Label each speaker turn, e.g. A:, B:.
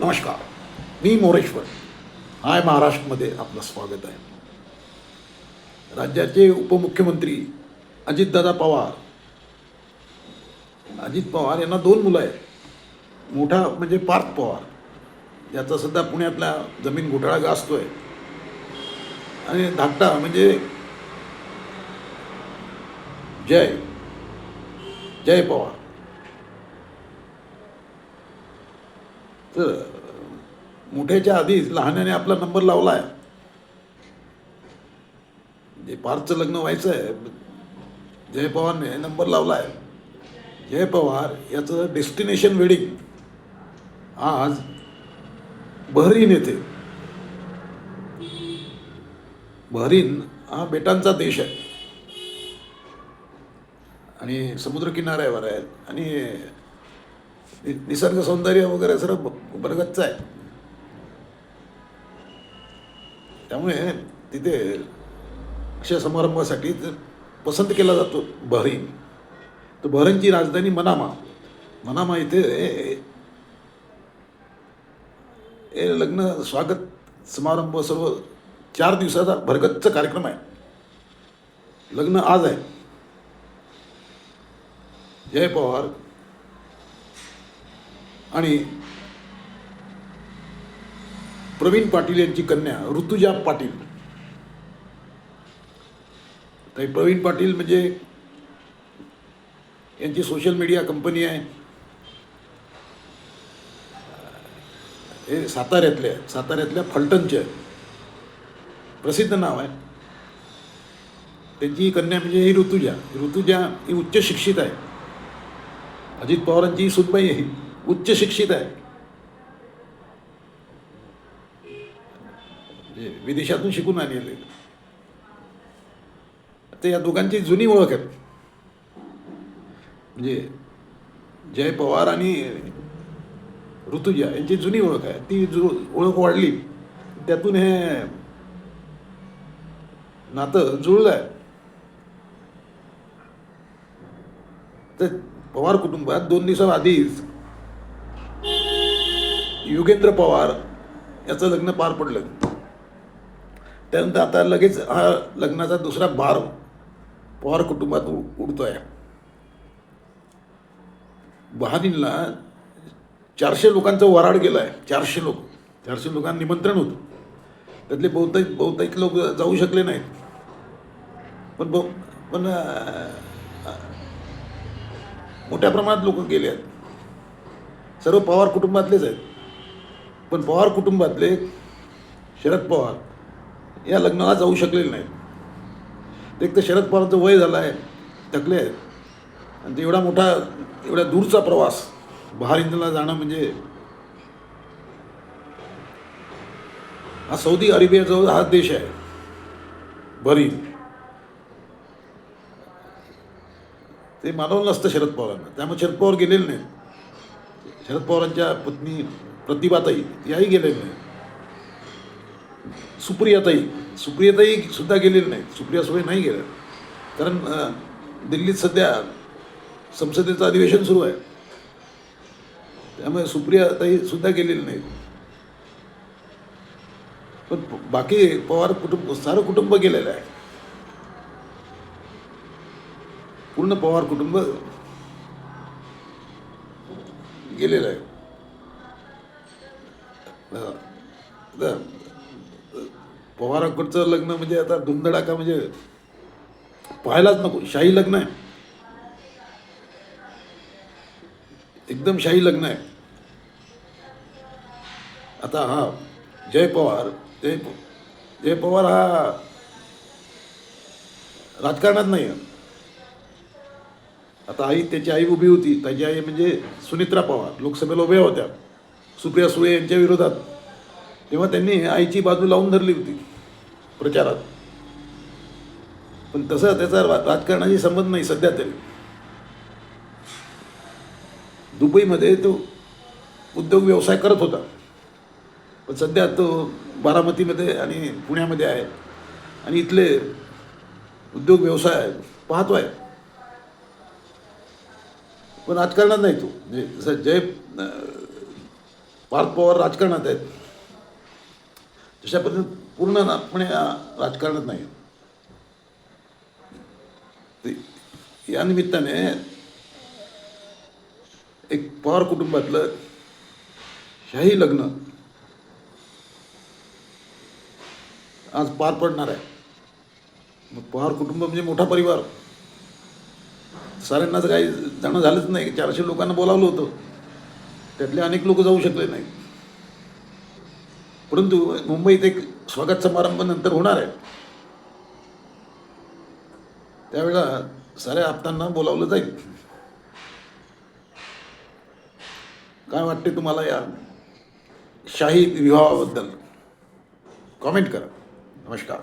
A: नमस्कार मी मोरेश्वर. हाय महाराष्ट्रमध्ये आपलं स्वागत आहे. राज्याचे उपमुख्यमंत्री अजितदादा पवार. अजित पवार यांना दोन मुलं आहेत. मोठा म्हणजे पार्थ पवार. याचा सध्या पुण्यातला जमीन घोटाळा गाजतोय. आणि धाकटा म्हणजे जय जय पवार. तर मोठ्याच्या आधीच लहानाने आपला नंबर लावला आहे जे पारचं लग्न व्हायचं आहे जय पवारने नंबर लावला आहे जय पवार याचं डेस्टिनेशन वेडिंग आज बहरीन येथे. बहरीन हा बेटांचा देश आहे. आणि समुद्रकिनाऱ्यावर आहे आणि निसर्ग सौंदर्य वगैरे सर्व बरगच्च आहे. त्यामुळे तिथे अक्षय समारंभासाठी पसंत केला जातो बहरीन. तर बहरीनची राजधानी मनामा. मनामा इथे हे- हे लग्न स्वागत समारंभ सर्व चार दिवसाचा भरगच्च कार्यक्रम आहे. लग्न आज आहे. जय पवार. आणि प्रवीण पाटील यांची कन्या ऋतुजा पाटील. तर प्रवीण पाटील म्हणजे यांची सोशल मीडिया कंपनी आहे. हे साताऱ्यातले साताऱ्यातल्या फलटणचे आहेत प्रसिद्ध नाव आहे. त्यांची कन्या म्हणजे ही ऋतुजा. ऋतुजा ही उच्च शिक्षित आहे. अजित पवारांची सुनबाई ही उच्च शिक्षित आहे. म्हणजे विदेशातून शिकून आलेले आता या दोघांची जुनी ओळख आहे म्हणजे जय पवार आणि ऋतुजा यांची जुनी ओळख आहे. ती जु ओळख वाढली. त्यातून हे नातं जुळलं आहे. तर पवार कुटुंबात दोन दिवसाआधीच युगेंद्र पवार याचं लग्न पार पडलं. त्यानंतर आता लगेच हा लग्नाचा दुसरा भार पवार कुटुंबात उ- आहे बहादीनला चारशे लोकांचं वराड गेलं आहे चारशे लोक. चारशे लोकांना निमंत्रण होतं. त्यातले बहुतेक बहुतेक लोक जाऊ शकले नाहीत. पण बहु पण मोठ्या प्रमाणात लोक गेले आहेत. सर्व पवार कुटुंबातलेच आहेत. पण पवार कुटुंबातले शरद पवार या लग्नाला जाऊ शकलेले नाहीत. एक तर शरद पवारांचं वय झालं आहे थकले आहेत. आणि ते एवढा मोठा एवढ्या दूरचा प्रवास बहारिनला जाणं म्हणजे हा सौदी अरेबियाजवळ हा देश आहे. बरीन ते मानवलं नसतं शरद पवारांना. त्यामुळे शरद पवार गेलेले नाहीत. शरद पवारांच्या पत्नी प्रतिभाताई याही गेलेल्या नाहीत. सुप्रियाताई सुप्रियाताई सुद्धा गेलेली नाहीत. सुप्रिया सुळे नाही गेल्या कारण दिल्लीत सध्या संसदेचं अधिवेशन सुरू आहे. त्यामुळे सुप्रियाताई सुद्धा गेलेली नाही पण बाकी पवार कुटुंब सारं कुटुंब गेलेलं आहे. पूर्ण पवार कुटुंब गेलेलं आहे. पवाराकडचं लग्न म्हणजे आता धुमधडाका म्हणजे पाहायलाच नको. शाही लग्न आहे. एकदम शाही लग्न आहे. आता हा जय पवार जय जय पवार हा राजकारणात नाही आता आई त्याची आई उभी होती. त्याची आई म्हणजे सुनित्रा पवार. लोकसभेला उभ्या होत्या. सुप्रिया सुळे यांच्या विरोधात. तेव्हा त्यांनी आईची बाजू लावून धरली होती. प्रचारात. पण तसं त्याचा राजकारणाशी संबंध नाही सध्या तरी. दुबईमध्ये तो उद्योग व्यवसाय करत होता. पण सध्या तो बारामतीमध्ये आणि पुण्यामध्ये आहे. आणि इथले उद्योग व्यवसाय पाहतो आहे पण राजकारणात नाही तो. म्हणजे जसं जय पार्थ पवार राजकारणात आहेत. तशा पद्धतीने पूर्णपणे नातपणे राजकारणात नाही. ते- या निमित्ताने एक पवार कुटुंबातलं शाही लग्न आज पार पडणार आहे. मग पवार कुटुंब म्हणजे मोठा परिवार. साऱ्यांनाच काही जाणं झालंच नाही चारशे लोकांना बोलावलं होतं. त्यातले अनेक लोक जाऊ शकले नाही परंतु मुंबईत एक स्वागत समारंभ नंतर होणार आहे. त्यावेळेला साऱ्या आप्तांना बोलावलं जाईल. काय वाटते तुम्हाला या शाही विवाहाबद्दल? कॉमेंट करा. नमस्कार.